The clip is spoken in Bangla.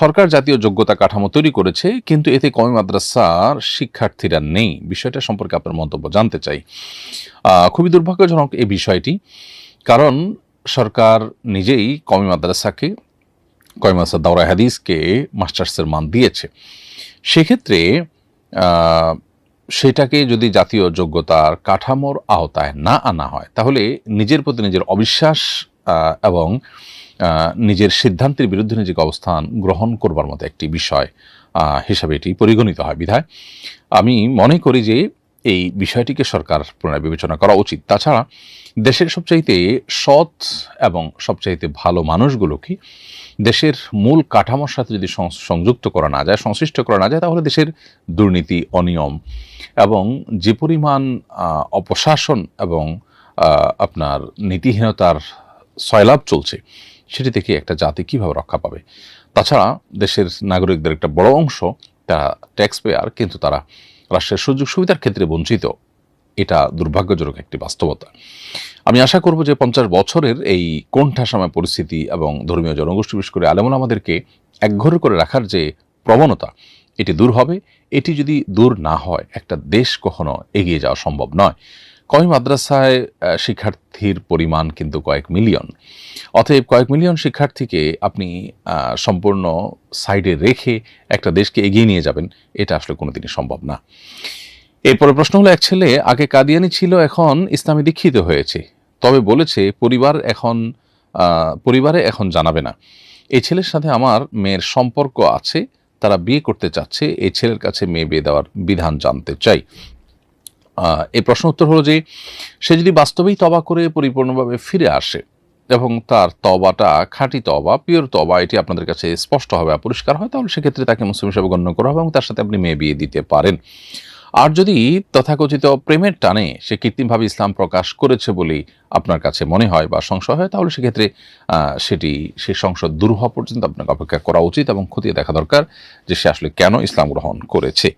সরকার জাতীয় যোগ্যতা কাঠামো তৈরি করেছে, কিন্তু এতে কমি মাদ্রাসার শিক্ষার্থীরা নেই। বিষয়টা সম্পর্কে আপনার মন্তব্য জানতে চাই। খুবই দুর্ভাগ্যজনক এই বিষয়টি, কারণ সরকার নিজেই কমি মাদ্রাসাকে, কমি মাদ্রাসা দাওরা হাদিসকে মাস্টার্সের মান দিয়েছে। সেক্ষেত্রে সেটাকে যদি জাতীয় যোগ্যতার কাঠামোর আওতায় না আনা হয়, তাহলে নিজের প্রতি নিজের অবিশ্বাস এবং নিজের সিদ্ধান্তের বিরুদ্ধে নিজেকে অবস্থান গ্রহণ করবার মতো একটি বিষয় হিসাবে এটি পরিগণিত হয় বিধায়। আমি মনে করি যে এই বিষয়টিকে সরকার পুনরায় বিবেচনা করা উচিত। তাছাড়া দেশের সবচাইতে সৎ এবং সবচাইতে ভালো মানুষগুলোকে দেশের মূল কাঠামোর সাথে যদি সংযুক্ত করা না যায়, সংশ্লিষ্ট করা না যায়, তাহলে দেশের দুর্নীতি, অনিয়ম এবং যে পরিমাণ অপশাসন এবং আপনার নীতিহীনতার সয়লাভ চলছে সেটি থেকে একটা জাতি কীভাবে রক্ষা পাবে। তাছাড়া দেশের নাগরিকদের একটা বড় অংশ তারা ট্যাক্স পেয়ার কিন্তু তারা রাষ্ট্রের সুযোগ সুবিধার ক্ষেত্রে বঞ্চিত। এটা দুর্ভাগ্যজনক একটি বাস্তবতা। আমি আশা করব যে পঞ্চাশ বছরের এই কোণঠাসাময় পরিস্থিতি এবং ধর্মীয় জনগোষ্ঠী, বিশেষ করে আলেমুল আমাদেরকে একঘরে করে রাখার যে প্রবণতা, এটি দূর হবে। এটি যদি দূর না হয়, একটা দেশ কখনো এগিয়ে যাওয়া সম্ভব নয়। কয় মাদ্রাসায় শিক্ষার্থীর পরিমাণ কিন্তু কয়েক মিলিয়ন। অতএব কয়েক মিলিয়ন শিক্ষার্থীকে আপনি সম্পূর্ণ সাইডে রেখে একটা দেশকে এগিয়ে নিয়ে যাবেন, এটা আসলে কোনোদিনই সম্ভব না। এরপরে প্রশ্ন হলো, এক ছেলে, আগে কাদিয়ানি ছিল, এখন ইসলামে দীক্ষিত হয়েছে। তবে বলেছে, পরিবার এখন পরিবারে এখন জানাবে না। এই ছেলের সাথে আমার মেয়ের সম্পর্ক আছে, তারা বিয়ে করতে চাচ্ছে এই ছেলের কাছে মেয়ে বিয়ে দেওয়ার বিধান জানতে চাই। এই প্রশ্ন উত্তর হলো যে, সে যদি বাস্তবেই তবা করে পরিপূর্ণভাবে ফিরে আসে এবং তার তবাটা খাঁটি তবা, পিওর তবা, এটি আপনাদের কাছে স্পষ্ট হবে পরিষ্কার হয়, তাহলে সেক্ষেত্রে তাকে মুসলিম হিসেবে গণ্য করা হবে এবং তার সাথে আপনি মেয়ে বিয়ে দিতে পারেন। আর যদি তথাকথিত প্রেমের টানে সে কৃত্রিমভাবে ইসলাম প্রকাশ করেছে বলেই আপনার কাছে মনে হয় বা সংশয় হয়, তাহলে সেক্ষেত্রে সেটি, সে সংসদ দূর হওয়া পর্যন্ত আপনাকে অপেক্ষা করা উচিত এবং খতিয়ে দেখা দরকার যে সে আসলে কেন ইসলাম গ্রহণ করেছে।